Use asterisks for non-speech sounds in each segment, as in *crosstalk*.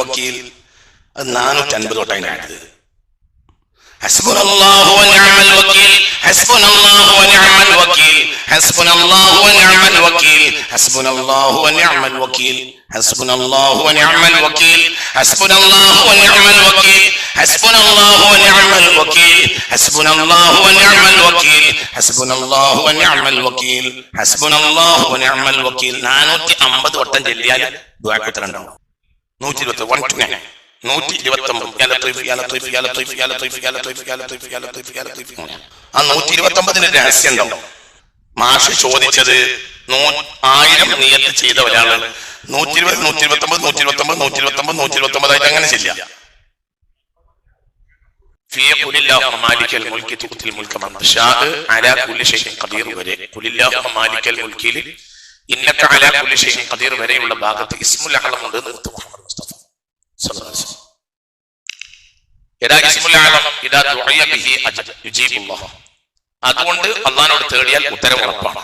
വക്കീൽ. അത് നാനൂറ്റി അൻപത് തൊട്ടാണ് അടുത്ത് ഹസ്ബുനല്ലാഹു വനിഅമൽ വക്കീൽ ഹസ്ബുനല്ലാഹു വനിഅമൽ വക്കീൽ. حسبنا الله ونعم الوكيل حسبنا الله ونعم الوكيل حسبنا الله ونعم الوكيل حسبنا الله ونعم الوكيل حسبنا الله ونعم الوكيل حسبنا الله ونعم الوكيل حسبنا الله ونعم الوكيل حسبنا الله ونعم الوكيل നാനൂറ്റി അമ്പത് വട്ടം ചൊല്ലിയാൽ ദുആക്കുത്തലുണ്ടാവും നൂറ്റി ഇരുപത്തി വൺ ടു നയൻ നൂറ്റി ഇരുപത്തി ഒമ്പത് ആ നൂറ്റി ഇരുപത്തി ഒമ്പതിന് രഹസ്യം ഉണ്ടാവും മാഷ് ചോദിച്ചത് നൂ ആയിരം നിയത്ത് ചെയ്ത ഒരാൾ നൂറ്റി ഇരുപത് നൂറ്റി ഇരുപത്തി ഒമ്പത് നൂറ്റി ഇരുപത്തി ഒമ്പത് നൂറ്റി ഇരുപത്തി ഒമ്പത് നൂറ്റി ഇരുപത്തി ഒമ്പതായിട്ട് അങ്ങനെ ചെയ്യാം വരെയുള്ള ഭാഗത്ത് ഇസ്മുൽ മുസ്തഫ എടാ ഇതാ ബിഹി അതുകൊണ്ട് അള്ളഹാനോട് തേടിയാൽ ഉത്തരം ഉറപ്പാണ്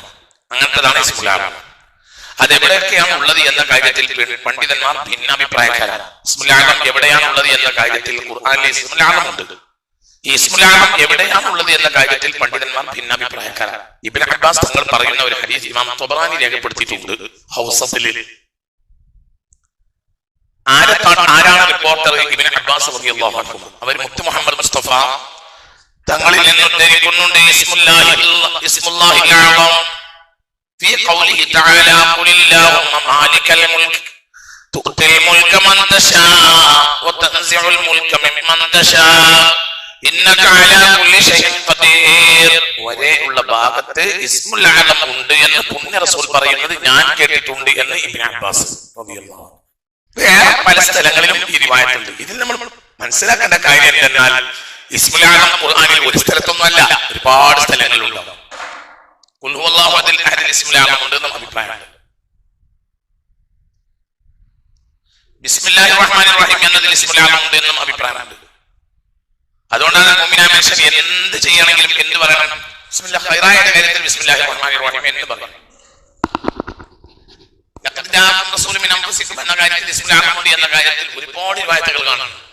അങ്ങനത്തതാണ് അഹ്ലം അതെവിടെയൊക്കെയാണ് ഉള്ളത് എന്ന കാര്യത്തിൽ പണ്ഡിതന്മാർ ഭിന്നാഭിപ്രായക്കാരാണ്. ഇസ്മുൽ അഹ്ലം എവിടെയാണ് ഉള്ളത് എന്ന കാര്യത്തിൽ ഉണ്ട് ഈ ഇസ്മുലാഹം എവിടെയാണുള്ളത് എന്ന കാര്യത്തിൽ പണ്ഡിതന്മാർ ഭിന്നാഭിപ്രായക്കാരാണ്. ഇബിൻ അബ്ബാസ് തങ്ങൾ പറയുന്ന ഒരു ഹദീസ് ഇമാം തൊബറാനി രേഖപ്പെടുത്തിയിട്ടുണ്ട്. ആരത്താണ് ആരാണ് റിപ്പോർട്ടർ ഇബിൻ അബ്ബാസ് അവർ മുത്തു മുഹമ്മദ് മുസ്തഫ തങ്ങളിൽ നിന്ന് ഉദ്ധരിക്കുന്നുണ്ട് ഇസ്മുല്ലാഹിൽ ഇസ്മുല്ലാഹിൽ അഅ്ളം في قوله تعالى قل اللهم مالك الملك تؤتي الملك من تشاء وتنزع الملك ممن تشاء إنك على كل شيء قدير വരെയുള്ള ഭാഗത്ത് ഇസ്മുൽ ആലം ഉണ്ട് എന്ന് പുണ്യ റസൂൽ പറയുന്നത് ഞാൻ കേട്ടിട്ടുണ്ട് എന്ന് ഇബ്നു അബ്ബാസ് റളിയല്ലാഹു അൻഹു. വേറെ പല സ്ഥലങ്ങളിലും ഈ റിവായത്തുണ്ട് ഇതിൽ നമ്മൾ മനസ്സിലാക്കേണ്ട കാര്യം എന്തെന്നാൽ ഇസ്മുലാമിൽ ഒരു സ്ഥലത്തൊന്നും അല്ല ഒരുപാട് സ്ഥലങ്ങളിലുണ്ടാവും എന്നും അഭിപ്രായമുണ്ട്. റഹീം അഭിപ്രായമുണ്ട്. അതുകൊണ്ടാണ് മനുഷ്യൻ എന്ത് ചെയ്യണമെങ്കിലും എന്ത് പറയണം? ബിസ്മില്ലാഹി റഹീം എന്ന് പറയണം. എന്ന കാര്യത്തിൽ എന്ന ഒരുപാട് വായ്പകൾ കാണാം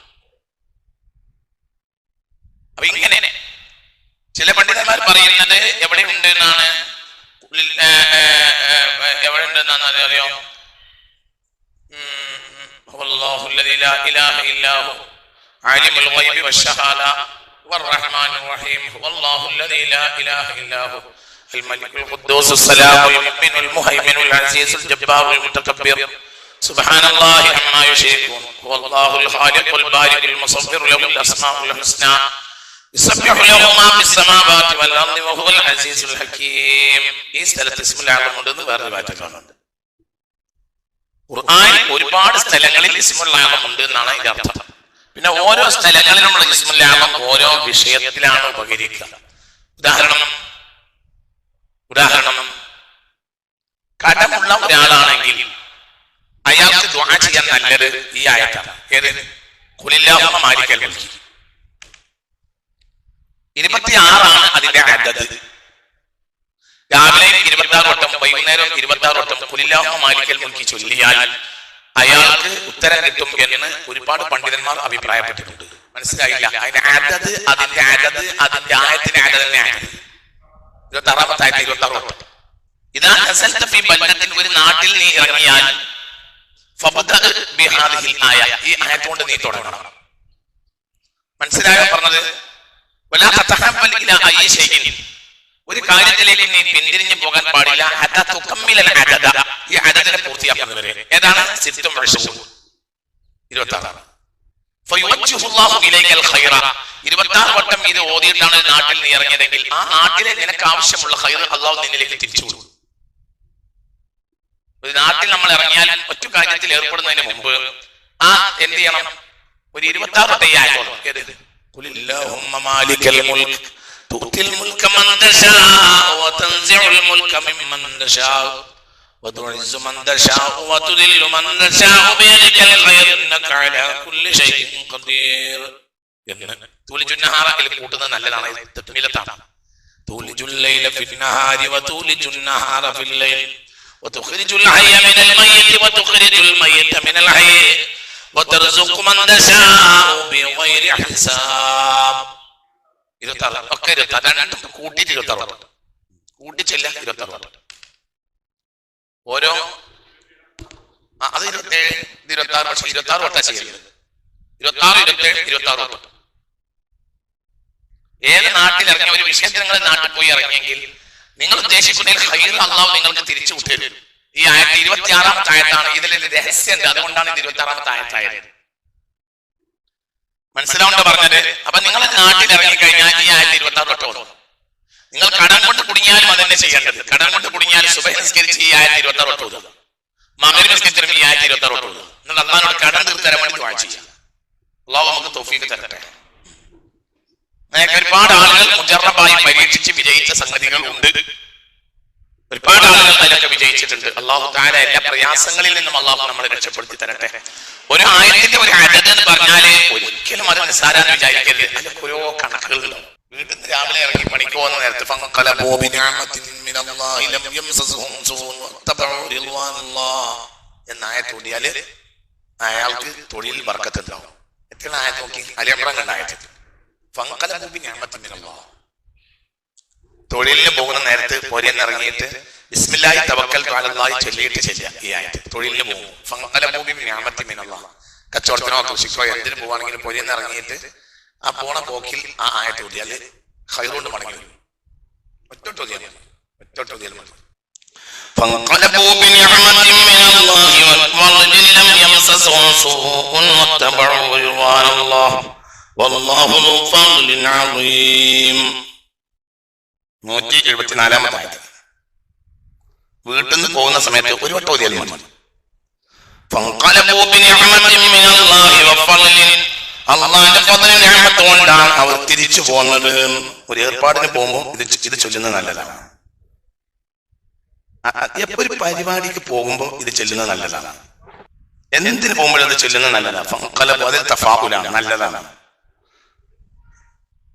അപ്പൊ ഇങ്ങനെ ചില പണ്ഡിതന്മാർ പറയുന്നത് എവിടെ ഉണ്ട് എന്നാണ് എവിടെ ഉണ്ടെന്നാണ് അറിയോ الملك القدوس السلام المؤمن المهيمن العزيز الجبار المتكبر سبحان الله عما يشركون هو الله الخالق البارئ المصور له الاسماء الحسنى يسبح له ما في السماوات والارض وهو العزيز الحكيم ഈ സ്ഥലത്ത് ഇസ്മുൽ ആലം ഉണ്ടെന്ന് വേറെ മാറ്റങ്ങളുണ്ട് ഖുർആൻ ഒരുപാട് സ്ഥലങ്ങളിൽ ഇസ്മുൽ ആലം ഉണ്ട് എന്നാണ് ഇതിന്റെ അർത്ഥം പിന്നെ ഓരോ സ്ഥലങ്ങളിലുമുള്ള ഇസ്മുൽ ആലം ഓരോ വിഷയത്തിലാണ് ഉപകരിക്കുക ഉദാഹരണം ഉദാഹരണം കടമുള്ള ഒരാളാണെങ്കിൽ അയാൾക്ക് ദുആ ചെയ്യാൻ നല്ലത് ഈ ആയത്താണ് ഏത് ഖുലില്ലാഹുമ്മ മാലിക്കൽ മുൽക്കി ഇരുപത്തിയാറാണ് അതിന്റെ അദദ് രാവിലെ ഇരുപത്തിയാറ് വട്ടം വൈകുന്നേരം ഇരുപത്തിയാറ് വട്ടം കുലില്ലാഹു മാലിക്കൽ മുൻകി ചൊല്ലിയാൽ അയാൾക്ക് ഉത്തരം കിട്ടും എന്ന് ഒരുപാട് പണ്ഡിതന്മാർ അഭിപ്രായപ്പെട്ടിട്ടുണ്ട്. മനസ്സിലായില്ല? അതിന്റെ അദദ് അതിന്റെ അദദ് അതിന്റെ ആയത്തിന്റെ അദദ് തന്നെയാണ്. ഇരുപത്തി ആറാമത്തെ ആയത്ത് ഇരുപത്തി ആറ് വട്ടം ഒരു നാട്ടിൽ നീ ഇറങ്ങിയാൽ ഈ ആയത്തുകൊണ്ട് നീ തുടങ്ങണം. മനസ്സിലായോ പറഞ്ഞത്? ഒരു കാര്യത്തിലേക്ക് നീ പിന്തിരിഞ്ഞു പോകാൻ പാടില്ല. ഈ അടതിനെ പൂർത്തിയാക്കുന്നവരെ. ഏതാണ്? വശവും. ഇരുപത്തി ആറ് ഫയുവജ്ജിഹുല്ലാഹു ഖൈറ. ഇരുപത്താറ് വട്ടം ഇത് ഓതിയിട്ടാണ് നാട്ടിൽ നീ ഇറങ്ങിയതെങ്കിൽ ആ നാട്ടിലെ നിനക്ക് ആവശ്യമുള്ള ഖൈർ അള്ളാഹു നിന്നിലേക്ക് തിരിച്ചു കൊടുക്കും ഒരു നാട്ടിൽ നമ്മൾ ഇറങ്ങിയാൽ ഒറ്റ കാര്യത്തിൽ ഏർപ്പെടുന്നതിന് മുമ്പ് ആ എന്ത് ചെയ്യണം? ഒരു ഇരുപത്താറ് വട്ടം ഈ ആയത്തോളം ഏത്? قل اللهم مالك الملك تؤتي الملك من تشاء وتنزع الملك ممن تشاء وتعز من تشاء وتذل من تشاء بيدك الخير انك على كل شيء قدير എന്ന് തൂലിജുൽ നഹാറയിൽ കൂട്ടുന്നത് നല്ലതാണ് തക്മീലത്താണ് തൂലിജുൽ ലൈല ഫിൽ നഹാരി വതൂലിജുൽ നഹാറ ഫിൽ ലൈൽ വതുഖ്രിജുൽ ഹയ്യ മിനൽ മയ്യിത് വതുഖ്രിജുൽ മയ്യിത മിനൽ وترزق من تشاء بغير حساب ഇരുപത്താറ് ഒക്കെ ഇരുപത്താറ് രണ്ടും കൂട്ടിയിട്ട് ഇരുപത്താറ് വട്ടം കൂട്ടിച്ചില്ല ഇരുപത്താറ് വട്ടം ഓരോ ആ, അത് ഇരുപത്തേഴ് ഇത് ഇരുപത്താറ് പക്ഷെ ഇരുപത്താറ് വട്ടം ചെയ്യുന്നത് ഇരുപത്താറ് ഇരുപത്തേഴ് ഇരുപത്താറ് വട്ടം ഏത് നാട്ടിൽ ഇറങ്ങിയ ഒരു വിഷയത്തിൽ നിങ്ങൾ നാട്ടിൽ പോയി ഇറങ്ങിയെങ്കിൽ നിങ്ങൾ ഉദ്ദേശിക്കുന്നതിൽ ഹൈർ അള്ളാഹു നിങ്ങൾക്ക് തിരിച്ചു വിട്ടരും ഈ ആയത്ത് ഇരുപത്തി ആറാമത്തെ ആയത്താണ്. ഇതിൽ രഹസ്യം അതുകൊണ്ടാണ് ഇത് ഇരുപത്തി ആറാമത്തെ ആയത്തായത്. മനസ്സിലാവുണ്ടോ പറഞ്ഞത്? അപ്പൊ നിങ്ങൾ നാട്ടിൽ ഇറങ്ങി കഴിഞ്ഞാൽ ഈ ആയത്ത് ഇരുപത്തി ആറ് തൊട്ട് ഓതും. നിങ്ങൾ കടം കൊണ്ട് കുടുങ്ങിയാലും അത് തന്നെ ചെയ്യേണ്ടത്. കടം കൊണ്ട് കുടുങ്ങിയാൽ സുബഹ നിസ്കരിച്ച് ഈ ആയത്ത് ഇരുപത്തി ആറ് തൊട്ട് ഓതുക. മകരി നിസ്കരിച്ചിട്ടും ഈ ആയത്ത് ഇരുപത്തി ആറ് തൊട്ട് നിങ്ങൾ എന്നിട്ട് അള്ളഹാനോട് കടം തീർത്തരാൻ വേണ്ടി വാഴ്ച ചെയ്യാം അള്ളാഹു നമുക്ക് തൊഫീക്ക് തരട്ടെ. ഒരുപാട് ആളുകൾ മുജറബായി പരീക്ഷിച്ച് വിജയിച്ച സംഗതികൾ ഉണ്ട്. ഒരുപാട് ആളുകൾ അതിലൊക്കെ വിജയിച്ചിട്ടുണ്ട്. അള്ളാഹു താര എല്ലാ പ്രയാസങ്ങളിൽ നിന്നും അള്ളാഹു നമ്മളെ രക്ഷപ്പെടുത്തി തരട്ടെ. ഒരു ആയത്തിന്റെ ഒരു അടത് എന്ന് പറഞ്ഞാൽ ഒരിക്കലും അത് നിസ്സാരാന്ന് വിചാരിക്കരുത്. അതിലൊക്കെ ഓരോ കണക്കുകളുണ്ടാവും വീട്ടിൽ നിന്ന് രാവിലെ ഇറങ്ങി പണിക്ക് പോകുന്ന നേരത്ത് ഫൻഖലബൂ ബിനിഅമത്തിൻ മിനല്ലാഹി ലം യംസസ്ഹും സൂഉൻ വത്തബഉ റിദ്വാനല്ലാഹ് എന്ന ആയത്ത് ഓതിയാൽ അയാൾക്ക് തൊഴിൽ ബർക്കത്തുണ്ടാവും എത്ര ആയത്ത് നോക്കി അലിയമ്രം കണ്ട ആയത്ത് ഫൻഖലബൂ ബിനിഅമത്തിൻ മിനല്ലാഹ് തൊഴിലിന് പോകുന്ന നേരത്ത് പൊരന്ന് ഇറങ്ങിയിട്ട് ബിസ്മില്ലാഹി തവക്കൽ അലല്ലാഹി ചൊല്ലിയിട്ട് ചെല്ലുക ഈ ആയത്ത് തൊഴിലിന് പോകും ഫംഗലഭൂമി ഞാമത്തി മിനല്ലാഹ് കച്ചവടത്തിനോ കൃഷിക്കോ എന്തിനു പോവാണെങ്കിലും പൊരന്ന് ഇറങ്ങിയിട്ട് ആ പോണ പോക്കിൽ ആ ആയത്ത് ഓതിയാല് ഹൈറുകൊണ്ട് മടങ്ങി വരും ഒറ്റ ഓതിയാൽ മതി ഒറ്റ ഓതിയാൽ മതി فانقلبوا بنعمة من الله وفضل لم يمسسهم سوء واتبعوا رضوان الله والله ذو فضل عظيم നൂറ്റി എഴുപത്തിനാലാമത്തെ വീട്ടിൽ നിന്ന് പോകുന്ന സമയത്ത് ഒരു വട്ടം ഓതിയാൽ മതി. കൊണ്ടാണ് അവർ തിരിച്ചു പോകുന്നത് ഒരു ഏർപ്പാടിന് പോകുമ്പോൾ ഇത് ഇത് ചൊല്ലുന്നത് നല്ലതാണ്. ഒരു പരിപാടിക്ക് പോകുമ്പോൾ ഇത് ചൊല്ലുന്നത് നല്ലതാണ്. എന്തിനു പോകുമ്പോഴത് ചൊല്ലുന്നത് നല്ലതാണ്. അതിൽ തഫാഹുലാണ് നല്ലതാണ്.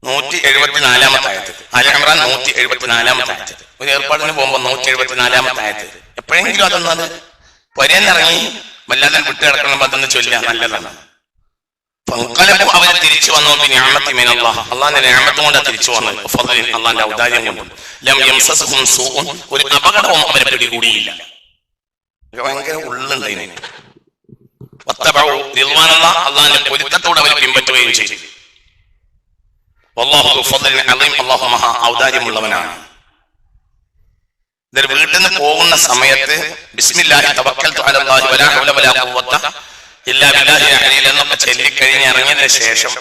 നൂറ്റി എഴുപത്തിനാലാമത്തെ ആയത്ത്. അലി ഇമ്രാൻ നൂറ്റി എഴുപത്തിനാലാമത്തെ ആയത്ത്. ഒരു ഏർപ്പാടിന് പോകുമ്പോൾ നൂറ്റി എഴുപത്തിനാലാമത്തെ ആയത്ത്. എപ്പോഴെങ്കിലും അതൊന്നത് ഇറങ്ങി വല്ലാതെ വിട്ടു കിടക്കണം അതൊന്ന് ചൊല്ലുക. നല്ലതാണ്. അവർ തിരിച്ചു വന്നു ബിനിഅമത്തി മിനല്ലാഹ്. അള്ളാഹിന്റെ നിഅമത്ത് കൊണ്ട് തിരിച്ചു വന്നത് ഔദാര്യം കൊണ്ട്. ഒരു അപകടവും അവരെ പിടികൂടിയില്ല. ഭയങ്കര ഉള്ളുണ്ട്. അള്ളാഹിന്റെ പൊരുത്തത്തോടെ അവർ പിൻപറ്റുകയും ചെയ്തു. ഔദാര്യമുള്ളവനാണ്. ഇതിൽ വീട്ടിൽ നിന്ന് പോകുന്ന സമയത്ത് ബിസ്മില്ലാഹി അലല്ലാഹി വലാ വലാ ഇല്ലാ എന്നൊക്കെ ചൊല്ലി ഇറങ്ങിയതിനു ശേഷം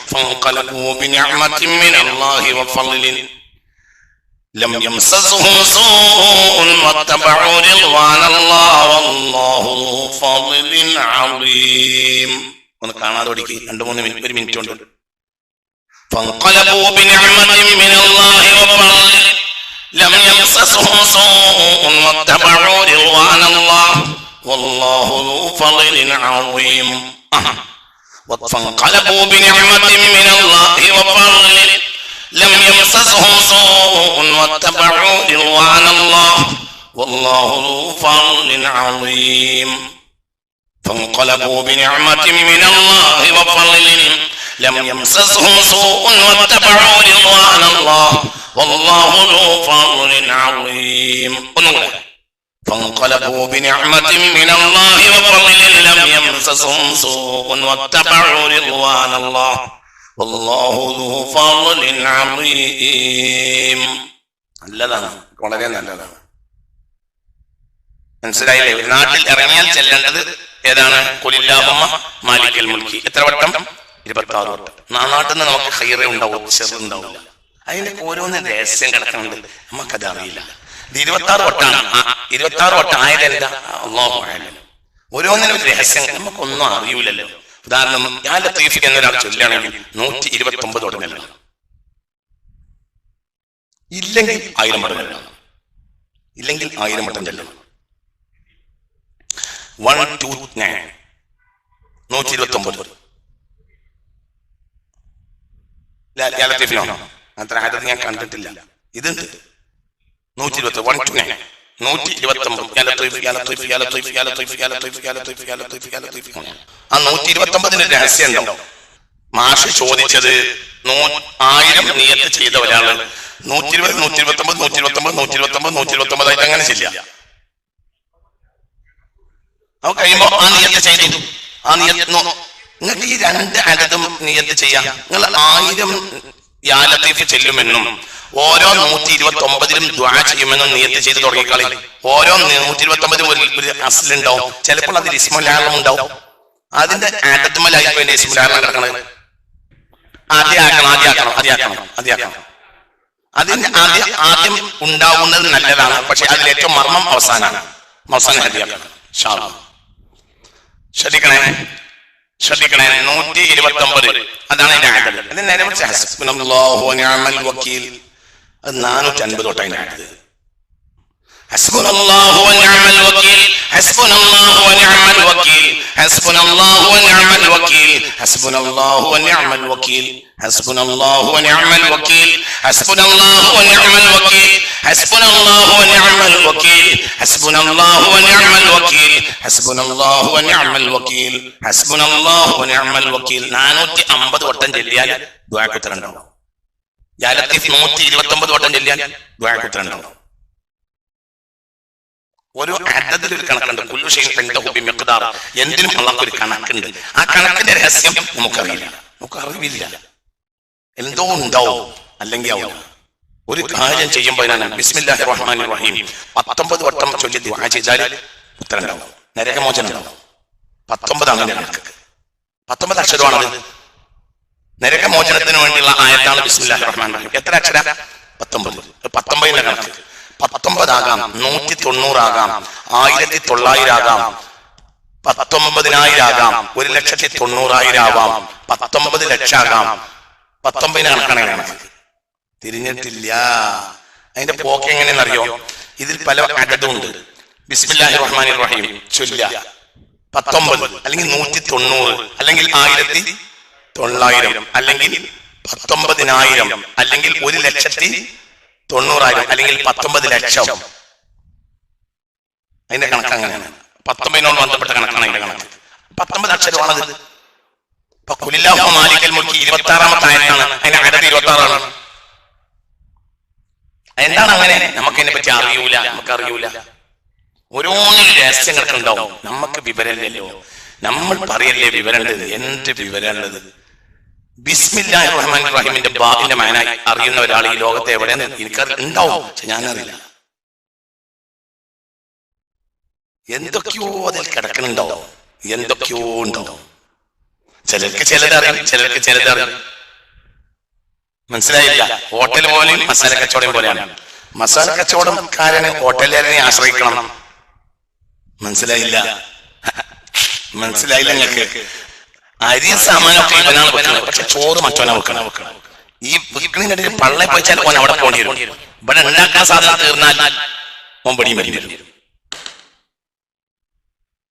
ലം വല്ലാഹു ഒന്ന് കാണാതെ രണ്ട് മൂന്ന് മിനിറ്റ് ഒരു മിനിറ്റ് ഉണ്ട്. فانقلبوا بنعمة من الله وفضل. لم يمسسهم سوء واتبعوا رضوان الله. والله ذو فضل عظيم. فانقلبوا بنعمة من الله وفضل. لم يمسسهم سوء واتبعوا رضوان الله. والله ذو فضل عظيم. فانقلبوا بنعمة من الله وفضل. لم يمسسهم سوء واتبعوا رضوان الله والله ذو فضل عظيم ونقول فانقلبوا بنعمة من الله وفضل لم يمسسهم سوء واتبعوا رضوان الله والله ذو فضل عظيم നല്ലതാണ് വളരെ നല്ലതാണ് മനസ്സിലായില്ലേ ഒരു നാട്ടിൽ ഇറങ്ങിയാൽ ചെല്ലേണ്ടത് ഏതാണ് കുലില്ലാഹുമ്മ മാലിക്കൽ മുൽക്കി എത്ര വട്ടം ഇരുപത്തി ആറ് വട്ടം നാ- നാട്ടിൽ നിന്ന് നമുക്ക് ഹൈറേ ഉണ്ടാവും ചെറുതുണ്ടാവില്ല അതിന്റെ ഓരോന്ന് രഹസ്യം കിടക്കുന്നുണ്ട്. നമുക്കത് അറിയില്ല ഇത് ഇരുപത്തി ആറ് വട്ടാണ് ഇരുപത്തി ആറ് ഓരോന്നിനും രഹസ്യം. നമുക്കൊന്നും അറിയൂലല്ലോ. ഉദാഹരണം ഞാൻ ലത്തീഫ് എന്നൊരാൾ ചൊല്ലുകയാണെങ്കിൽ നൂറ്റി ഇരുപത്തി ഒമ്പത് ഉടനല്ല ഇല്ലെങ്കിൽ ആയിരം വട്ടം ഇല്ലെങ്കിൽ ആയിരം വട്ടം ചെല്ലണം. വൺ ടു നയൻ നൂറ്റി ഇരുപത്തി ഒമ്പത് അത്ര ആരത് ഞാൻ കണ്ടിട്ടില്ല. ഇതുണ്ട് മാഷ് ചോദിച്ചത് ആയിരം നിയത്ത് ചെയ്ത ഒരാൾ നൂറ്റി ഇരുപത് നൂറ്റി ഇരുപത്തി ഒമ്പത് നൂറ്റി ഇരുപത്തി ഒമ്പത് നൂറ്റി ഇരുപത്തി ഒമ്പത് നൂറ്റി ഇരുപത്തി ഒമ്പതായിട്ട് അങ്ങനെ ചെയ്യില്ല. കഴിയുമ്പോ ആ നിയത്ത് ചെയ്തു. ആ നിയത്ത് നിങ്ങൾക്ക് ഈ രണ്ട് അനതും നിയത്ത് ചെയ്യാം. നിങ്ങൾ ആയിരം യാലത്തീഫ് ചെല്ലുമെന്നും ഓരോ നൂറ്റി ഇരുപത്തി ഒമ്പതിലും ദ്വാ ചെയ്യുമെന്നും നിയത്ത് ചെയ്ത് തുടങ്ങിക്കളി. ഓരോ നൂറ്റി ഇരുപത്തി ഒമ്പതിലും ഒരു അസലുണ്ടാവും ചിലപ്പോൾ അതിൽ ഇസ്മലാളം ഉണ്ടാവും. അതിന്റെ ആറ്റത്തുമലായിരിക്കും വേണ്ടി ഇസ്മലാളം കിടക്കണത് ആദ്യം ആക്കണം ആദ്യം ആക്കണം ആദ്യം ആക്കണം ആദ്യം ആക്കണം. അതിന് ആദ്യം ആദ്യം ഉണ്ടാവുന്നത് നല്ലതാണ്. പക്ഷെ അതിൽ ഏറ്റവും മർമ്മം അവസാനമാണ്. അവസാനം ശരിക്കണേ ശ്രദ്ധിക്കണേ നൂറ്റി ഇരുപത്തി ഒമ്പത് അതാണ് അതിന്റെ ആദൽ. അതിന്റെ അനുസരിച്ച് ഹസ്ബുനൽ വക്കീൽ. അത് നാനൂറ്റി അൻപത് തൊട്ടാണ് അതിന്റെ ആദൽ. ഹസ്ബുനൽ വക്കീൽ ഹസ്ബുനൽ വക്കീൽ. حسبنا الله ونعم الوكيل حسبنا الله ونعم الوكيل حسبنا الله ونعم الوكيل حسبنا الله ونعم الوكيل حسبنا الله ونعم الوكيل حسبنا الله ونعم الوكيل حسبنا الله ونعم الوكيل حسبنا الله ونعم الوكيل حسبنا الله ونعم الوكيل നാനൂറ്റി അമ്പത് വട്ടം ചെല്ലിയാൽ ദ്വാക്കുത്തരുണ്ടാവും ജാലത്തീഫ് നൂറ്റി ഇരുപത്തി ഒമ്പത് വട്ടം ചെല്ലിയാൽ ദ്വാക്കുത്തരുണ്ടാവും ഓരോ അഡത്തിൽ ഒരു കണക്കുണ്ട്. കുല്ലുഷയും മിഖ്ദാർ. എന്തിനും അള്ളാഹ് കണക്കുണ്ട്. ആ കണക്കിന്റെ രഹസ്യം നമുക്കറിയില്ല. നമുക്ക് അറിവില്ല എന്തോ ഉണ്ടാവും. അല്ലെങ്കിൽ ആവും ഒരു കാര്യം ചെയ്യുമ്പോൾ ഞാൻ ബിസ്മില്ലാഹി റഹ്മാൻ റഹീം. പത്തൊമ്പത് വട്ടം ചൊല്ലി ദുആ ചെയ്താൽ ഉത്തരം ഉണ്ടാവും. നരകമോചനം ഉണ്ടാവും. പത്തൊമ്പതാണ് കണക്ക്. പത്തൊമ്പത് അക്ഷരമാണത്. നരകമോചനത്തിന് വേണ്ടിയുള്ള ആയത്താണ് ബിസ്മില്ലാഹി റഹ്മാൻ റഹീം. എത്ര അക്ഷര? പത്തൊമ്പത്. പത്തൊമ്പതിന്റെ കണക്ക്. പത്തൊമ്പതാകാം നൂറ്റി തൊണ്ണൂറാകാം ആയിരത്തി തൊള്ളായിരം ആകാം പത്തൊമ്പതിനായിരം ആകാം ഒരു ലക്ഷത്തി തൊണ്ണൂറായിരം ആവാം പത്തൊമ്പത് ലക്ഷമാകാം പത്തൊമ്പതിന് കണക്കാണ്. കണക്ക് തിരിഞ്ഞിട്ടില്ല. അതിന്റെ പോക്ക് എങ്ങനെയെന്നറിയോ? ഇതിൽ പല അടതുണ്ട് ബിസ്മില്ലാഹി റഹ്മാൻ റഹീം ചൊല്ല പത്തൊമ്പത് അല്ലെങ്കിൽ നൂറ്റി തൊണ്ണൂറ് അല്ലെങ്കിൽ ആയിരത്തി തൊള്ളായിരം അല്ലെങ്കിൽ പത്തൊമ്പതിനായിരം അല്ലെങ്കിൽ ഒരു ലക്ഷത്തി തൊണ്ണൂറായിരം അല്ലെങ്കിൽ പത്തൊമ്പത് ലക്ഷം. അതിന്റെ കണക്ക് അങ്ങനെയാണ്. പത്തൊമ്പതിനോട് ബന്ധപ്പെട്ട കണക്കാണ് അതിന്റെ കണക്ക്. പത്തൊമ്പത് അക്ഷരമാണത്. ഇപ്പൊ കുലില്ലാഹു മാലിക്കൽ മുൽക്കി ഇരുപത്തി ആറാമത്തെ ആയത്താണ്. അതിന്റെ അടത് ഇരുപത്തി ആറാണ് എന്താണ് അങ്ങനെ? നമുക്ക് അതിനെ പറ്റി അറിയൂല. നമുക്ക് അറിയൂല ഓരോന്നും രഹസ്യങ്ങളൊക്കെ ഉണ്ടാവും. നമുക്ക് വിവരമില്ലല്ലോ. നമ്മൾ പറയല്ലേ വിവരമുള്ളത്? എന്ത് വിവരമുള്ളത്? ബിസ്മില്ലാഹി ബാബിന്റെ മകനായി അറിയുന്ന ഒരാൾ ഈ ലോകത്തെ എവിടെ ഉണ്ടാവും. ഞാനറിയില്ല. എന്തൊക്കെയോ അതിൽ കിടക്കണുണ്ടാവും എന്തൊക്കെയോ ഉണ്ടാവും. ചിലർക്ക് ചിലതറിയും ചിലർക്ക് ചിലതറിയും മനസ്സിലായില്ല. ഹോട്ടൽ പോലെയും മസാല കച്ചവടം പോലെയാണ്. മസാല കച്ചവടക്കാരന് ഹോട്ടലുകാരനെ ആശ്രയിക്കണം. മനസ്സിലായില്ല. *laughs* മനസ്സിലായില്ല നിങ്ങൾക്ക്. അരിയും സാമാനൊക്കെ ഇവനാണ് വെക്കുന്നത് പക്ഷെ ചോറ് മറ്റോനാ വെക്കണം ഈ വിൽക്കണിനിടയിൽ പള്ളെ പോയിച്ചാൽ ഓൻ അവിടെ പോകേണ്ടി വരും. ഇവിടെ ഉണ്ടാക്കാൻ സാധനം തീർന്നാൽ ഓൻ പടിയും വരും.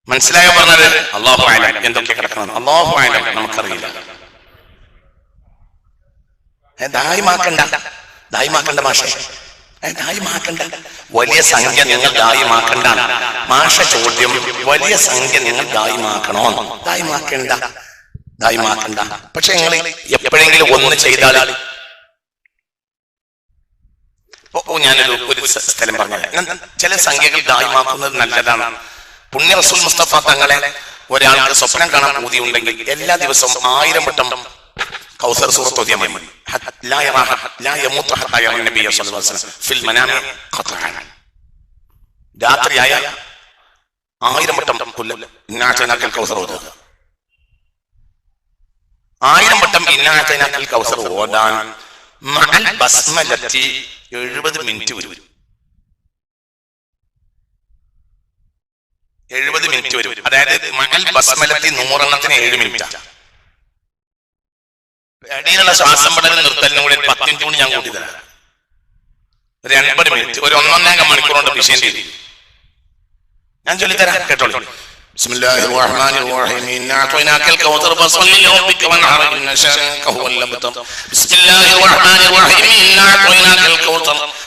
മനസ്സിലായോ പറഞ്ഞത്? അള്ളാഹു ആയാലും എന്തൊക്കെ കിടക്കണം അള്ളാഹു ആയാലും നമുക്കറിയില്ല. ദായിമാക്കണ്ട ദായിമാക്കണ്ട മാഷ. ദായിമാക്കണ്ട വലിയ സംഖ്യ നിങ്ങൾ ദായിമാക്കണ്ട മാഷ ചോദ്യം വലിയ സംഖ്യ നിങ്ങൾ ദായിമാക്കണോ ദായിമാക്കണ്ട ദായിമാക്കണ്ട പക്ഷെ നിങ്ങൾ എപ്പോഴെങ്കിലും ഒന്ന് ചെയ്താൽ ഞാനൊരു ഒരു സ്ഥലം പറഞ്ഞു ചില സംഖ്യകൾ ദായിമാക്കുന്നത് നല്ലതാണ്. പുണ്യ റസൂൽ മുസ്തഫ തങ്ങളെ ഒരാളുടെ സ്വപ്നം കാണാൻ ഊതി ഉണ്ടെങ്കിൽ എല്ലാ ദിവസവും ആയിരം വട്ടം കൗസർ സൂറത്ത് ഓതിയാൽ രാത്രിയായ ആയിരം വട്ടം കൗസർ ഓതുക. ആയിരം വട്ടം ഇന്നാറ്റനാക്കൽ കൗസർ ഓടാൻ മഅൽ ബസ്മലത്തി എഴുപത് മിനിറ്റ് വരും. എഴുപത് മിനിറ്റ് വരും. അതായത് മഅൽ ബസ്മലത്തി നൂറെണ്ണത്തിന് ഏഴ് മിനിറ്റ്. അടിയിലുള്ള ശ്വാസം പടലും നിർത്തലിനും കൂടി പത്ത് മിനിറ്റ് കൂടി ഞാൻ കൂട്ടി തരാം ഒരു എൺപത് മിനിറ്റ് ഒരു ഒന്നൊന്നേക മണിക്കൂർ കൊണ്ട് വിഷയം ചെയ്തു. ഞാൻ ചൊല്ലിത്തരാം കേട്ടോളൂ. بسم الله الرحمن الرحيم. إنا أعطيناك الكوثر فصل لربك وانحر إن شانك هو الأبتر بسم الله الرحمن الرحيم. إنا أعطيناك الكوثر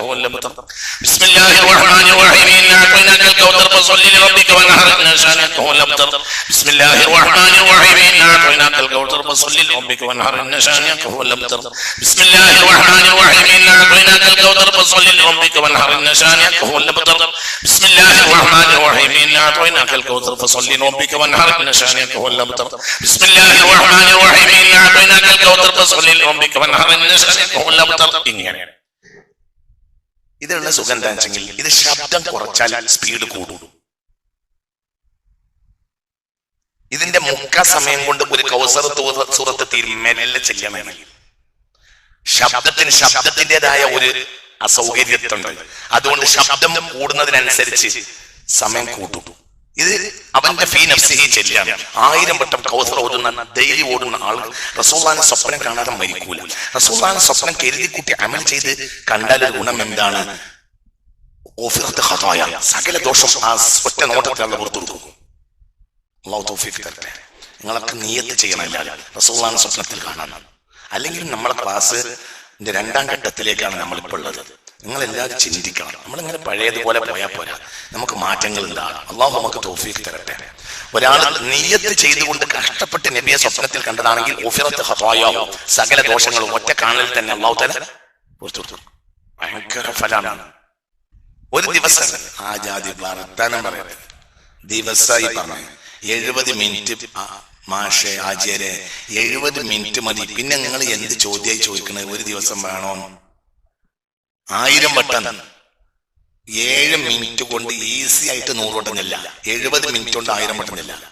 ربك هو بسم الله الرحمن الرحيم. إنا أعطيناك الكوثر فصلي لربك ونهر إن شانك هو الأبتر بسم الله الرحمن الرحيم. إنا أعطيناك الكوثر فصلي لربك ونهر إن شانك هو الأبتر بسم الله الرحمن الرحيم. إنا أعطيناك الكوثر فصلي لربك ونهر إن شانك هو الأبتر بسم الله الرحمن الرحيم. إنا أعطيناك الكوثر فصلي لربك ونهر إن شانك هو الأبتر بسم الله الرحمن الرحيم. إنا أعطيناك الكوثر فصلي لربك ونهر إن شانك هو الأبتر ഇതിനുള്ള സുഖം എന്താ വെച്ചെങ്കിൽ ഇത് ശബ്ദം കുറച്ചാൽ സ്പീഡ് കൂടും. ഇതിന്റെ മുക്ക സമയം കൊണ്ട് ഒരു കൗസർ സുഹൃത്ത് സൂറത്ത് തീരും മെല്ലെ ചെല്ലണം. ശബ്ദത്തിന് ശബ്ദത്തിന്റെതായ ഒരു അസൗകര്യത്തുണ്ട് അതുകൊണ്ട് ശബ്ദം കൂടുന്നതിനനുസരിച്ച് സമയം കൂട്ടും. ഇത് അവന്റെ ഫീ നഫ്സിഹി ആയിരം വട്ടം കൗസർ ഓടുന്ന ഡെയിലി ഓടുന്ന ആൾ റസൂള്ളാനെ സ്വപ്നം കാണാതെ മരിക്കൂല. റസൂള്ളാനെ സ്വപ്നം കരുതി കൂട്ടി അമൽ ചെയ്ത് കണ്ടാൽ ഒരു ഗുണം എന്താണ്? സകല ദോഷം ആ ഒറ്റ നോട്ടത്തിലുള്ള പുറത്തു കൊടുക്കും. നിങ്ങളൊക്കെ നീയത്ത് ചെയ്യണമല്ല റസൂള്ളാനെ സ്വപ്നത്തിൽ കാണാൻ. അല്ലെങ്കിൽ നമ്മളെ ക്ലാസ് രണ്ടാം ഘട്ടത്തിലേക്കാണ് നമ്മളിപ്പോൾ ഉള്ളത്. നിങ്ങൾ എല്ലാവരും ചിന്തിക്കണം. നമ്മളിങ്ങനെ പഴയതുപോലെ പോയാൽ പോരാ. നമുക്ക് മാറ്റങ്ങൾ ഉണ്ടാകും അള്ളാഹു നമുക്ക് തോഫീക്ക് തരട്ടെ. ഒരാൾ നിയത്ത് ചെയ്തുകൊണ്ട് കഷ്ടപ്പെട്ട് നബിയെ സ്വപ്നത്തിൽ കണ്ടതാണെങ്കിൽ സകല ദോഷങ്ങളും ഒറ്റ കാണലിൽ തന്നെ അള്ളാഹു തല. ഭയങ്കര ഫലാണ്. ഒരു ദിവസം ആ ജാതി വർത്താനം പറയാം ദിവസമായി പറഞ്ഞു. എഴുപത് മിനിറ്റ് മാഷെ ആചാര്യ എഴുപത് മിനിറ്റ് മതി. പിന്നെ നിങ്ങൾ എന്ത് ചോദ്യമായി ചോദിക്കണത് ഒരു ദിവസം വേണോ? ആയിരം വട്ടം. ഏഴ് മിനിറ്റ് കൊണ്ട് ഈസി ആയിട്ട് നൂറ് വട്ടം ചെല്ല. എഴുപത് മിനിറ്റ് കൊണ്ട് ആയിരം വട്ടം ചെല്ല.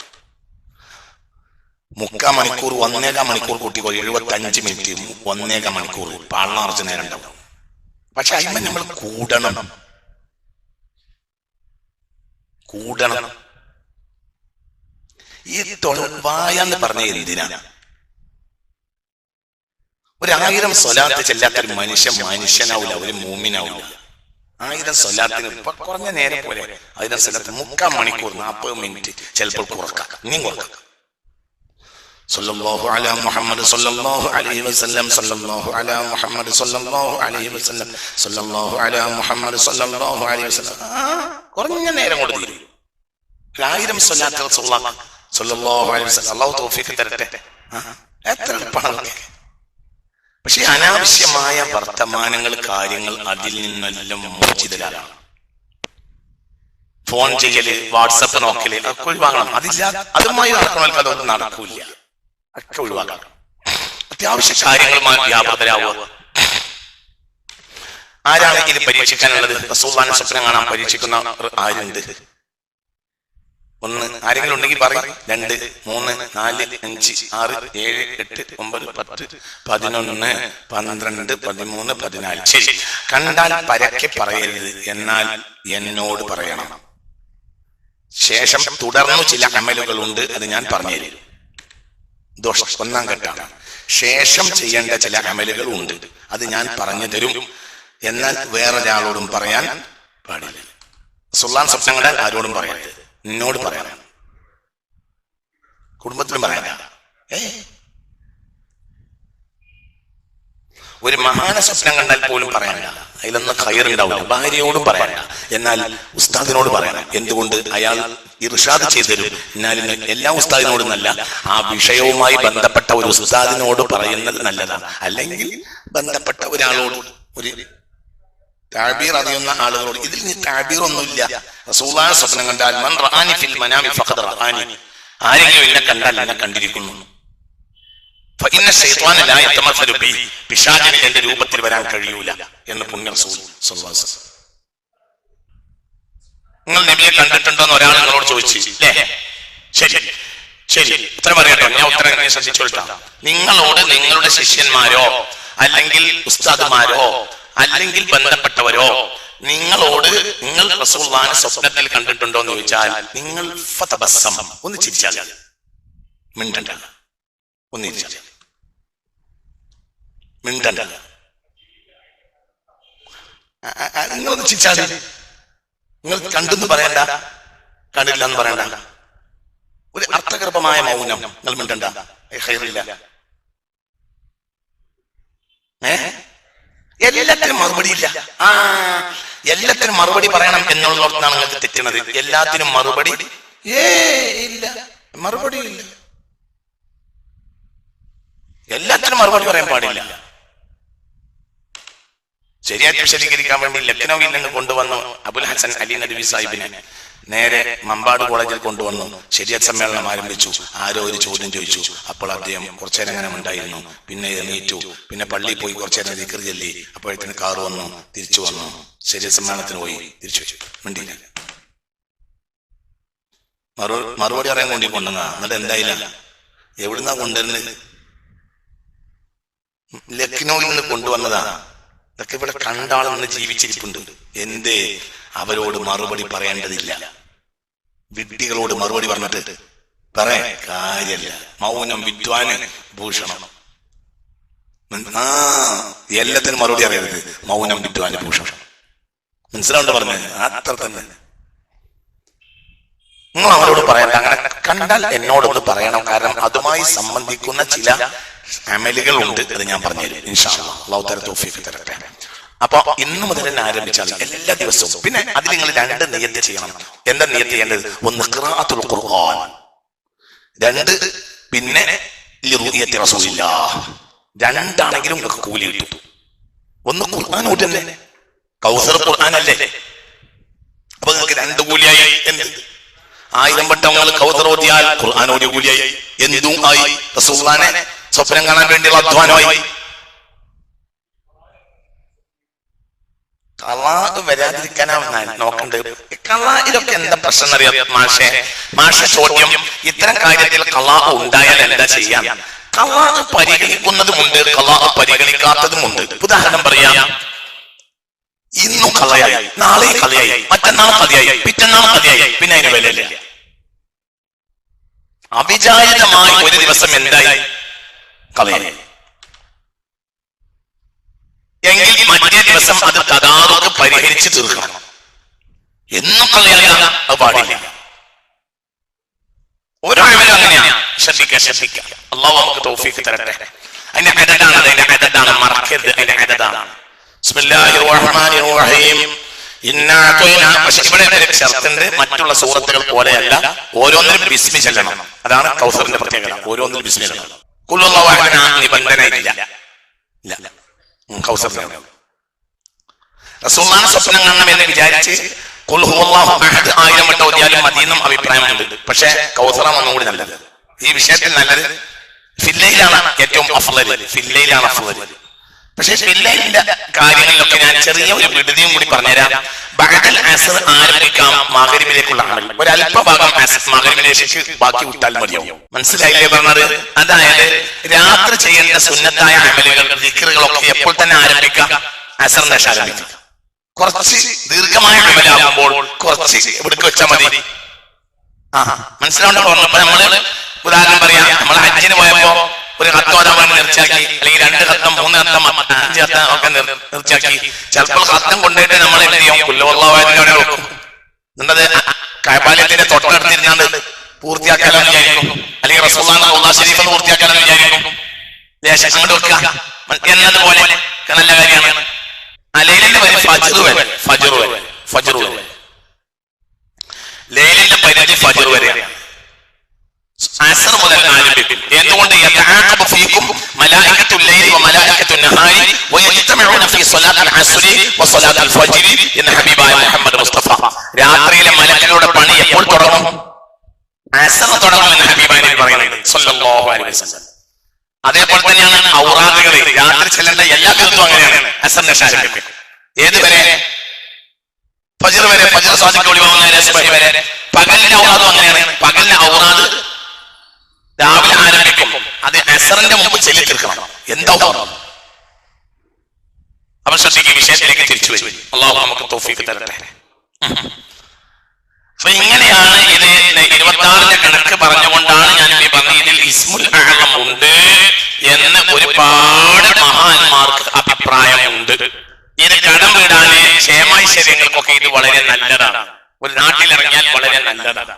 മുക്കാ മണിക്കൂർ ഒന്നേകാ മണിക്കൂർ കൂട്ടിക്കോ എഴുപത്തി അഞ്ച് മിനിറ്റ് ഒന്നേകാ മണിക്കൂർ. പാളർച്ച് നേരം ഉണ്ടാവും. പക്ഷെ അതിന് നമ്മൾ കൂടണം. കൂടണം. ഈ തൊഴവായ എന്ന് പറഞ്ഞ എന്തിനാണ് ഒരായിരം സ്വലാത്ത് ചെല്ലാത്തൊരു മനുഷ്യൻ മനുഷ്യനാവില്ല ഒരു മൂമിനാവില്ല. ആയിരം സ്വലാത്തിന് ഇപ്പൊ കുറഞ്ഞ നേരം പോലെ ആയിരം സ്വലാത്തിന് മുക്കാൽ മണിക്കൂർ നാൽപ്പത് മിനിറ്റ് ചിലപ്പോൾ കുറക്കാം. ഇനിയും കുറക്കാം. സല്ലല്ലാഹു അലാ മുഹമ്മദ് സല്ലല്ലാഹു അലൈഹി വസല്ലം സല്ലല്ലാഹു അലാ മുഹമ്മദ് സല്ലല്ലാഹു അലൈഹി വസല്ലം സല്ലല്ലാഹു അലാ മുഹമ്മദ് സല്ലല്ലാഹു അലൈഹി വസല്ലം. കുറഞ്ഞ നേരം കൊണ്ട് തീരും. ആയിരം സ്വലാത്ത് റസൂലുള്ളാഹി സല്ലല്ലാഹു അലൈഹി വസല്ലം. അല്ലാഹു തൗഫീഖ് തരട്ടെ. എത്ര എളുപ്പമാണ് പക്ഷെ അനാവശ്യമായ വർത്തമാനങ്ങൾ കാര്യങ്ങൾ അതിൽ നിന്നെല്ലാം മോചിതരാണ്. ഫോൺ ചെയ്യൽ വാട്സപ്പ് നോക്കൽ അതൊക്കെ ഒഴിവാക്കണം. അതില്ല അതുമായി നടക്കണമെങ്കിൽ അതൊന്നും നടക്കൂല. ഒക്കെ ഒഴിവാക്കണം. അത്യാവശ്യ കാര്യങ്ങളുമായി വ്യാപൃതരാവുക. ആരാണ് ഇത് പരീക്ഷിക്കാനുള്ളത്? റസൂള്ളാനെ സ്വപ്നം കാണാൻ പരീക്ഷിക്കുന്ന ആരുണ്ട്? ഒന്ന്. ആരെങ്കിലും ഉണ്ടെങ്കിൽ പറയും. രണ്ട് മൂന്ന് നാല് അഞ്ച് ആറ് ഏഴ് എട്ട് ഒമ്പത് പത്ത് പതിനൊന്ന് പന്ത്രണ്ട് പതിമൂന്ന് പതിനാല്. ശരി. കണ്ടാൽ പരക്കെ പറയരുത്. എന്നാൽ എന്നോട് പറയണം. ശേഷം തുടർന്നു ചില അമലുകളുണ്ട്. അത് ഞാൻ പറഞ്ഞുതരും. ദോഷം ഒന്നാം ഘട്ടമാണ്. ശേഷം ചെയ്യേണ്ട ചില അമലുകൾ ഉണ്ട് അത് ഞാൻ പറഞ്ഞു തരും എന്നാൽ വേറൊരാളോടും പറയാൻ പാടില്ല. സുല്ലാൻ സ്വപ്നം കണ്ടാൽ ആരോടും പറയരുത്. നിന്നോട് പറയണം കുടുംബത്തിനും പറയാനാണ് ഏ? ഒരു മഹാന സ്വപ്നം കണ്ടാൽ പോലും പറയാനില്ല. അതിലൊന്ന് കയറുണ്ടാവില്ല ഭാര്യയോടും പറയാനില്ല. എന്നാൽ ഉസ്താദിനോട് പറയണം എന്തുകൊണ്ട്? അയാൾ ഇർഷാദ് ചെയ്തുതരും എന്നാൽ എല്ലാ ഉസ്താദിനോടും നല്ല. ആ വിഷയവുമായി ബന്ധപ്പെട്ട ഒരു ഉസ്താദിനോട് പറയുന്നത് നല്ലതാണ്. അല്ലെങ്കിൽ ബന്ധപ്പെട്ട ഒരാളോട് ഒരു താബീർ അറിയുന്ന ആളുകളോട് ഇതിൽ നീ താബീർ ഒന്നുമില്ല റസൂലുള്ളാഹി സ്വപ്നം കണ്ടാൽ മൻ റഅാനി ഫിൽ മനാമി ഫഖദ് റഅാനി ആരെങ്കിലും എന്നെ കണ്ടാൽ എന്നെ കണ്ടിരിക്കുന്നു. ഫഇന്ന ശൈത്വാന ലാ യതമസലു ബി. പിശാചിന് എന്റെ രൂപത്തിൽ വരാൻ കഴിയൂല എന്ന് പുണ്യ റസൂൽ സ്വല്ലല്ലാഹു അലൈഹി വസല്ലം നിങ്ങൾ നബിയെ കണ്ടിട്ടുണ്ടോ എന്ന് ഒരാൾ നിങ്ങളോട് ചോദിച്ചു. അല്ലേ ശരി. ശരി. ഉത്തരം പറയട്ടോ. ഞാൻ ഉത്തരം ശ്രദ്ധിച്ചോട്ടാ നിങ്ങളോട് നിങ്ങളുടെ ശിഷ്യന്മാരോ അല്ലെങ്കിൽ ഉസ്താദുമാരോ അല്ലെങ്കിൽ ബന്ധപ്പെട്ടവരോ? നിങ്ങളോട് നിങ്ങൾ റസൂള്ളാനെ സ്വപ്നത്തിൽ കണ്ടിട്ടുണ്ടോ എന്ന് ചോദിച്ചാൽ നിങ്ങൾ ഒന്ന് ചിരിച്ചാൽ മിണ്ടണ്ട. ഒന്ന് ചിരിച്ചാൽ മിണ്ടണ്ട. നിങ്ങളൊന്ന് ചിരിച്ചാൽ നിങ്ങൾ കണ്ടെന്ന് പറയണ്ട. കണ്ടില്ല എന്ന് പറയണ്ട. ഒരു അർത്ഥഗർഭമായ മൗനം. നിങ്ങൾ മിണ്ടണ്ട. ഹൈറില്ല ഏ? എല്ലാത്തിനും മറുപടി ഇല്ല. ആ എല്ലാത്തിനും മറുപടി പറയണം എന്നുള്ളതാണ് നിങ്ങൾക്ക് തെറ്റുന്നത്. എല്ലാത്തിനും മറുപടി ഏ ഇല്ല. മറുപടി ഇല്ല. എല്ലാത്തിനും മറുപടി പറയാൻ പാടില്ല. ശരിയായിട്ട് വിശദീകരിക്കാൻ വേണ്ടി ലക്നൌവിൽ നിന്ന് കൊണ്ടുവന്നു അബുൽ ഹസൻ അലി നദ്വി സാഹിബിനെ നേരെ മമ്പാട് കോളേജിൽ കൊണ്ടുവന്നു. ശരിയത് സമ്മേളനം ആരംഭിച്ചു. ആരോ ഒരു ചോദ്യം ചോദിച്ചു. അപ്പോൾ അദ്ദേഹം കുറച്ചേരം അങ്ങനെ ഉണ്ടായിരുന്നു പിന്നെ എണീറ്റു. പിന്നെ പള്ളിയിൽ പോയി കുറച്ചേരം ദിക്കറി ചൊല്ലി. അപ്പോഴത്തേന് കാറ് വന്നു. തിരിച്ചു വന്നു. ശരിയത് സമ്മേളനത്തിന് പോയി. തിരിച്ചു വെച്ചു. മിണ്ടിയില്ല. മറു മറുപടി അറിയാൻ കൊണ്ടി കൊണ്ടുവന്ന എന്നിട്ട് എന്തായില്ല? എവിടുന്നാ കൊണ്ടുവരുന്നത് ലക്നൌവിൽ നിന്ന് കൊണ്ടുവന്നതാ. ഇതൊക്കെ ഇവിടെ കണ്ടാളെന്ന് ജീവിച്ചിരിപ്പുണ്ട്. എന്തേ? അവരോട് മറുപടി പറയേണ്ടതില്ല. വിഡ്ഢികളോട് മറുപടി പറഞ്ഞിട്ട് പറയാൻ കാര്യല്ല. മൗനം വിദ്വാന് ഭൂഷണം. എല്ലാത്തിനും മറുപടി അറിയരുത്. മൗനം വിദ്വാന് ഭൂഷണം. മനസ്സിലാവണ്ട പറഞ്ഞു. അത്ര തന്നെ. നിങ്ങൾ അവരോട് പറയണ്ട. അങ്ങനെ കണ്ടാൽ എന്നോടൊന്ന് പറയണം. കാരണം അതുമായി സംബന്ധിക്കുന്ന ചില അമലുകൾ ഉണ്ട് അത് ഞാൻ പറഞ്ഞുതരും. ഇൻഷാല്ലാ അള്ളാഹു തരട്ടെ. അപ്പൊ ഇന്ന് മുതൽ തന്നെ ആരംഭിച്ചാൽ എല്ലാ ദിവസവും. പിന്നെ അതിൽ നിങ്ങൾ രണ്ട് നിയത്ത് ചെയ്യണം. എന്താ നിയത്ത് ചെയ്യേണ്ടത്? ഒന്ന് ഖിറാഅത്തുൽ ഖുർആൻ. രണ്ട് പിന്നെ ലിറുഇയത്തി റസൂലില്ലാ. രണ്ടാണെങ്കിലും നിങ്ങൾക്ക് കൂലി കിട്ടും. ഒന്ന് ഖുർആൻ ഓട്ട് തന്നെ. കൗസർ ഖുർആൻ അല്ലേ? അപ്പൊ നിങ്ങൾക്ക് രണ്ട് കൂലിയായി. എന്ത്? ആയിരം വട്ടം നിങ്ങൾ കൗസർ ഓതിയാൽ ഖുർആൻ ഓടിയ കൂലിയായി. എന്തും ആയി. റസൂലാനെ സ്വപ്നം കാണാൻ വേണ്ടിയുള്ള അധ്വാനമായി. കള്ളാഹ് വരാതിരിക്കാനാണ് നോക്കേണ്ടത്. കലാഹിലൊക്കെ എന്താ പ്രശ്നം അറിയാം മാഷെ മാഷെ ചോദ്യം. ഇത്തരം കാര്യത്തിൽ കലാഹ് ഉണ്ടായാൽ എന്താ ചെയ്യാം? കലാഹ് പരിഗണിക്കുന്നതുമുണ്ട് കലാഹ് പരിഗണിക്കാത്തതുമുണ്ട്. ഉദാഹരണം പറയാം. ഇന്നും കളയായി നാളെ കളയായി മറ്റന്നാൾ കളയായി പിറ്റന്നാൾ കളയായി പിന്നെ അതിന് വിലയില്ല. അവിചാരിതമായി ഒരു ദിവസം എന്തായി? കളയായി എങ്കിൽ മറ്റേ ദിവസം അത് തകാറുക്ക് പരിഹരിച്ച് തീർക്കണം. എന്നും കളയാൻ അത് പാടില്ല. അമലും അങ്ങനെയാണ് ശ്രദ്ധിക്കുക ശ്രദ്ധിക്കുക അള്ളാഹു നമുക്ക് തോഫിക്ക് തരട്ടെ. അതിന്റെ അടതാണ് അതിന്റെ അടതാണ് മറക്കരുത് അതിന്റെ ഷർത്തുണ്ട്. മറ്റുള്ള സൂറത്തുകൾ പോലെയല്ല. ഓരോന്നിനും ബിസ്മി ചെല്ലണം. അതാണ് കൗസറിന്റെ പ്രത്യേകത. ഓരോന്നിനും ബിസ്മി ചെല്ലണം. നിബന്ധന ഇല്ല. കൗസറിന്റെ റസൂലുള്ളാഹിനെ സ്വപ്നം കാണണം എന്ന് വിചാരിച്ച് ആയിരം വട്ടം ഓതിയാലും മതിയെന്നും അഭിപ്രായമുണ്ട്. പക്ഷേ കൗസറാണ് ഒന്നുകൂടി നല്ലത്. ഈ വിഷയത്തിൽ നല്ലത് ഫില്ലയിലാണ് ഏറ്റവും അഫ്ലൽ ഫില്ലയിലാണ് അഫ്ലര് പക്ഷെ ഫില്ലയിലിന്റെ കാര്യങ്ങളിലൊക്കെ ഞാൻ ചെറിയ ഒരു വിടുതിയും കൂടി പറഞ്ഞുതരാം. ബഹദൽ അസർ ആരംഭിക്കാം മകരിമിലേക്കുള്ള ആളുകൾ. ഒരു അല്പഭാഗം മകരിമിലേക്ക് ബാക്കി വിട്ടാൽ മതിയാവും. മനസ്സിലായില്ലേ പറഞ്ഞത്? അതായത് രാത്രി ചെയ്യേണ്ട സുന്നത്തായ അമലുകൾ ദിക്റുകളൊക്കെ എപ്പോൾ തന്നെ ആരംഭിക്കാം? അസറിന്റെ ആരംഭിക്കാം. കുറച്ച് ദീർഘമായ അമലാകുമ്പോൾ കുറച്ച് ഇവിടേക്ക് വെച്ചാൽ മതി. ആ മനസ്സിലാവുണ്ടോ നമ്മൾ ഉദാഹരണം പറയാം. നമ്മൾ ഹജ്ജിന് പോയപ്പോ ഒരു കത്തോരം നിർച്ചാക്കി അല്ലെങ്കിൽ രണ്ട് കത്തം മൂന്ന് കത്തം അഞ്ച് കത്തം ഒക്കെ നിർച്ചാക്കി ചിലപ്പോൾ കത്തം കൊണ്ടുപോയിട്ട് നമ്മൾ എന്ത് ചെയ്യും? പുല്ലുവള്ളവാദിനെ വെക്കും. എന്നത് കായപാലയത്തിന്റെ തൊട്ടടുത്തിരുന്നാണ്ട് പൂർത്തിയാക്കാലെന്ന് വിചാരിക്കും. അല്ലെങ്കിൽ റസൂള്ളാന്റെ റൗദാ ഷരീഫ് പൂർത്തിയാക്കാലെന്ന് വിചാരിക്കും. ദേശം അങ്ങോട്ട് വെക്കുക. എന്നതുപോലെ നല്ല കാര്യമാണ്. അലയിലിന്റെ പരിധി ഫജർ വരെ ഫജർ വരെ ഫജർ വരെ. ലേലിന്റെ പരിധി ഫജർ വരെയാണ്. അസർ മുതൽ ആരംഭിക്കും എന്തുകൊണ്ട്? യതആഖബു ഫീകും മലായികത്തുൽ ലൈലി വമലായികത്തുൻ നഹാരി യജ്തമഊന ഫീ സ്വലാത്തിൽ അസ്രി വസ്വലാത്തിൽ ഫജ്രി എന്ന് ഹബീബായ മുഹമ്മദ് മുസ്തഫ. രാത്രിയിലെ മലക്കുകളുടെ പണി എപ്പോൾ തുടങ്ങും? അസർ തുടങ്ങുമെന്ന് ഹബീബായ നബി പറയുന്നത് സല്ലല്ലാഹു അലൈഹി വസല്ലം. അതേപോലെ തന്നെയാണ് ഔറാദികളിൽ രാത്രി ചെല്ലേണ്ട എല്ലാ ദിവസവും അങ്ങനെയാണ്. അസർ ശാരീരികം ഏത് വരെ? ഫജർ വരെ ഫജർ വരെ. പകലിന്റെ ഔറാദും അങ്ങനെയാണ്. പകലിന്റെ ഔറാദ് രാവിലെ ആരംഭിക്കും. അത് അസറിന്റെ മുമ്പ് ചെല്ലി തീർക്കണം. എന്താ അവൻ അപ്പൊ വിഷയത്തിലേക്ക് തിരിച്ചു വരും. അള്ളാഹു നമുക്ക് തോഫിക്ക് തരട്ടെ. അപ്പൊ ഇങ്ങനെയാണ് ഇത് ഇരുപത്തി ആറിന്റെ കണക്ക് പറഞ്ഞുകൊണ്ടാണ് ഞാൻ പറഞ്ഞ ഇതിൽ ഇസ്മുൽ ഉണ്ട്. എന്ന് ഒരുപാട് മഹാന്മാർക്ക് അഭിപ്രായമുണ്ട്. ഇത് കടം വീടാന് ക്ഷേമൈശ്വര്യങ്ങൾക്കൊക്കെ ഇത് വളരെ നല്ലതാണ്. ഒരു നാട്ടിലിറങ്ങിയാൽ വളരെ നല്ലതാണ്.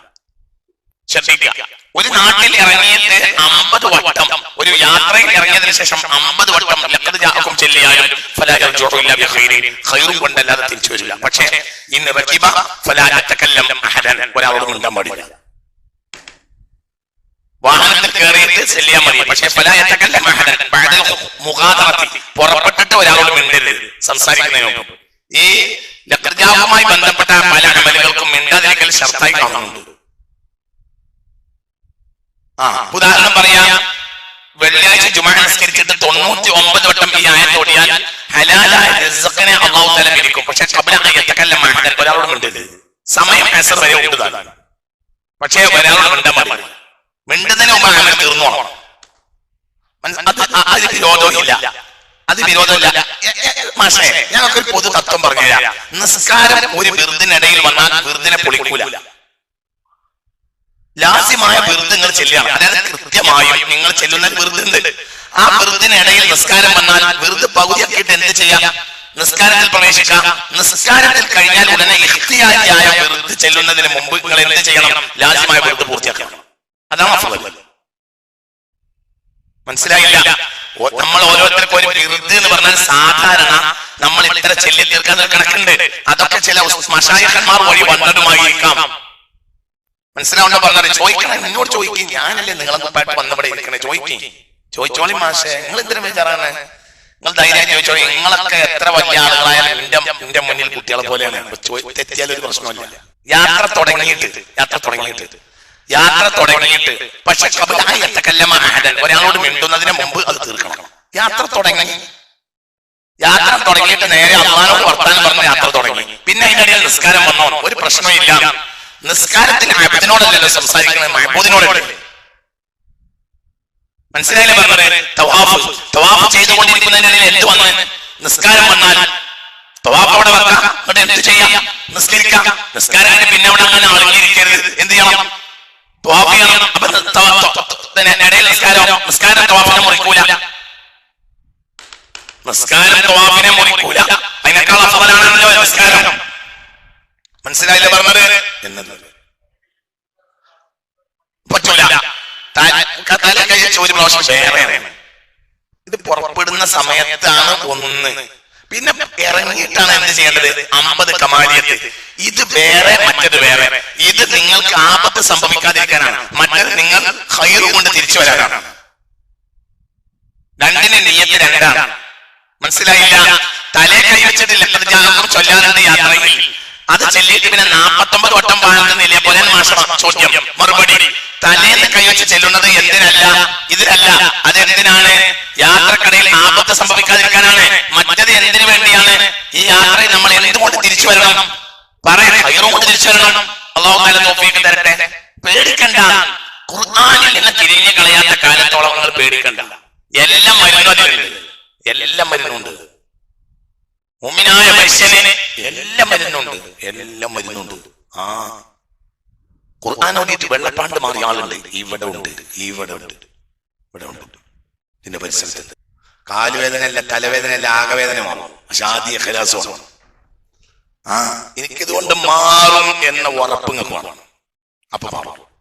ശ്രദ്ധിക്കുക. ഒരു നാട്ടിൽ ഇറങ്ങിയിട്ട് അമ്പത് വട്ടം ഒരു യാത്രയിൽ ഇറങ്ങിയതിനു ശേഷം അമ്പത് വട്ടം ലക്കത് ജാക്കും ചെല്ലിയാലും കൊണ്ടല്ലാതെ തിരിച്ചു വരില്ല. പക്ഷേ ഇന്ന് റക്കിബ ഫലാ ഒരാളോട് മിണ്ടാൻ പാടില്ല. വാഹനത്തിൽ കയറിയിട്ട് ചെല്ലിയാൽ മതി. പക്ഷെ പുറപ്പെട്ടിട്ട് ഒരാളോട് മിണ്ടരുത്. സംസാരിക്കുന്നതിന് ഈ ലക്രജാവുമായി ബന്ധപ്പെട്ട പല അമലുകൾക്കും മിണ്ടാതിരിക്കൽ ഷർത്തായി കാണുന്നുണ്ട്. ആ ഉദാഹരണം പറയാ. വെള്ളിയാഴ്ച ജുമാ നിസ്കരിച്ചിട്ട് തൊണ്ണൂറ്റി ഒമ്പത് വട്ടം ഈ ആയത്ത് ഓടിയാൽ ഹലാലായ റിസ്ഖിനെ അള്ളാഹു തല ലഭിക്കും പക്ഷെ കബലക്കല്ല മഹദൻ ഒരാളോട് മിണ്ടരുത്. സമയം അസർ വരെ ഉണ്ടതാണ്. പക്ഷേ ഒരാളോട് മിണ്ടാൻ മതി മിണ്ടുന്നതിന് മുമ്പ് അമൽ തീർന്നു മനസ്സ്- അത് വിരോധമില്ല. അത് വിരോധമില്ല. മാഷേ ഞങ്ങൾക്ക് ഒരു പൊതു തത്വം പറഞ്ഞുതരാം നിസ്കാരം ഒരു വിറുദിനിടയിൽ വന്നാൽ വിറുദിനെ പൊളിക്കൂല. ലാസ്യമായ വിറുദ് നിങ്ങൾ ചെല്ലുകയാണ്. അതായത് കൃത്യമായും നിങ്ങൾ ചെല്ലുന്ന വിറുദുണ്ട് ആ വിറുദിനിടയിൽ നിസ്കാരം വന്നാൽ വിറുദ് പകുതിയാക്കിയിട്ട് എന്ത് ചെയ്യാം? നിസ്കാരത്തിൽ പ്രവേശിക്കാം. നിസ്കാരത്തിൽ കഴിഞ്ഞാൽ ഉടനെ ഇഖ്തിയാരിയായ വിറുദ് ചെല്ലുന്നതിന് മുമ്പ് നിങ്ങൾ എന്ത് ചെയ്യണം? ലാസ്യമായ വിറുദ് പൂർത്തിയാക്കണം. അതാണ് അഫ്ളൽ. മനസ്സിലായില്ല? നമ്മൾ ഓരോരുത്തർക്കും ഒരു വിറുദ് എന്ന് പറഞ്ഞാൽ സാധാരണ നമ്മൾ ഇത്ര ചെല്ലി തീർക്കാൻ കണക്കുണ്ട്. അതൊക്കെ ചില മഷായക്കന്മാർ വഴി വന്നതുമായിരിക്കാം. മനസ്സിലാവുന്ന പറഞ്ഞത് ചോദിക്കണം എന്നോട് ചോദിക്കും. ഞാനല്ലേ നിങ്ങളെ മുമ്പായിട്ട് വന്നവിടെ ഇരിക്കണേ? ചോദിക്കും. ചോദിച്ചോളി മാഷേ നിങ്ങൾ എന്തിനു വിചാറാണ് നിങ്ങൾ ധൈര്യം ചോദിച്ചോ നിങ്ങളൊക്കെ എത്ര വലിയ ആളുകളായാലും എന്റെ എന്റെ മുന്നിൽ കുട്ടികളെ പോലെയാണ്. തെറ്റിയാൽ ഒരു പ്രശ്നമില്ല യാത്ര തുടങ്ങിയിട്ട് യാത്ര തുടങ്ങിയിട്ട്. യാത്ര തുടങ്ങിയിട്ട്. പക്ഷെ ഒരാളോട് മിണ്ടുന്നതിന് മുമ്പ് അത് തീർക്കണം. യാത്ര തുടങ്ങി. യാത്ര തുടങ്ങിയിട്ട് നേരെ അമ്മാനോട് വർത്താനം പറഞ്ഞ് യാത്ര തുടങ്ങി. പിന്നെ അതിന്റെ ഇടയിൽ നിസ്കാരം വന്നോ. ഒരു പ്രശ്നമില്ല നിസ്കാരത്തിന് അബദിനോടല്ലല്ലോ സംസാരിക്കുന്നത്? മഹബൂദിനോടല്ലേ? മനസ്സിലായില്ലേ പറഞ്ഞത്? തവാഫ് തവാഫ് ചെയ്തുകൊണ്ടിരിക്കുന്നതിനിടയിൽ എന്ത് വന്ന്? നിസ്കാരം വന്നാൽ തവാഫ് അവിടെ എന്നിട്ട് എന്ത് ചെയ്യാം? നിസ്കരിക്കാം. നിസ്കാരത്തിന് പിന്നെ അവിടെ അങ്ങനെ ആളുകളിരിക്കരുത് എന്ത് ചെയ്യണം? നിസ്കാരം മനസ്സിലായില്ലേ പറഞ്ഞത്? എന്നത്. പറ്റൂല. ഇത് പുറപ്പെടുന്ന സമയത്താണ് ഒന്ന്. പിന്നെ ഇറങ്ങിയിട്ടാണ് എന്ത് ചെയ്യേണ്ടത്? അമ്പത് കമാലിയത്ത് ഇത് വേറെ മറ്റത് വേറെ. ഇത് നിങ്ങൾക്ക് ആപത്ത് സംഭവിക്കാതിരിക്കാനാണ്. മറ്റത് നിങ്ങൾ ഹൈറ് കൊണ്ട് തിരിച്ചു വരാനാണ്. രണ്ടിന് നീയത്ത് രണ്ടാണ്. മനസ്സിലായില്ല? തലേ കൈവച്ചിട്ടില്ല വെച്ചിട്ടില്ല ചൊല്ലാനാണ് യാത്രയിൽ. അത് ചെല്ലിയിട്ട് പിന്നെ നാപ്പത്തൊമ്പത് വട്ടം പാടുന്നില്ല പോലെ മാസം ചോദ്യം. മറുപടി. തലേന്ന് കൈവച്ച് ചെല്ലുന്നത് എന്തിനല്ല? ഇതിനല്ല അത് എന്തിനാണ് യാത്രക്കടയിൽ ആപത്ത് സംഭവിക്കാതിരിക്കാനാണ്. മറ്റത് എന്തിനു വേണ്ടിയാണ്? ഈ യാത്രയിൽ നമ്മൾ എന്തുകൊണ്ട് തിരിച്ചു വരണം? പറയണം ഹൈറും കൊണ്ട് തിരിച്ചു വരണം. അള്ളാഹു തരട്ടെ. പേടിക്കണ്ട. ഖുർആനിൽ നിന്ന് തിരിഞ്ഞു കളയാത്ത കാലത്തോളം നിങ്ങൾ പേടിക്കണ്ട. എല്ലാം മരുന്നുണ്ട് എല്ലാം മരുന്നുണ്ട്. മുമ്മിനായ മനുഷ്യന് എല്ലാം മരുന്നുണ്ട് എല്ലാം മരുന്നുണ്ട്. ആ. ഖുർആൻ ഓടിയിട്ട് വെള്ളപ്പാണ്ട് മാറിയ ആളുണ്ട്. ഇവിടെ ഉണ്ട് ഇവിടെ ഉണ്ട് ഇവിടെ ഉണ്ട്. ഇതിന്റെ പരിസരത്ത്. കാലുവേദനയല്ല തലവേദനയല്ല ആകവേദന മാറും. പക്ഷെ ആദ്യ ഖലാസമാണ് ആ. എനിക്കിതുകൊണ്ട് മാറും എന്ന ഉറപ്പ് നിങ്ങൾക്ക് വേണം. അപ്പൊ മാറും.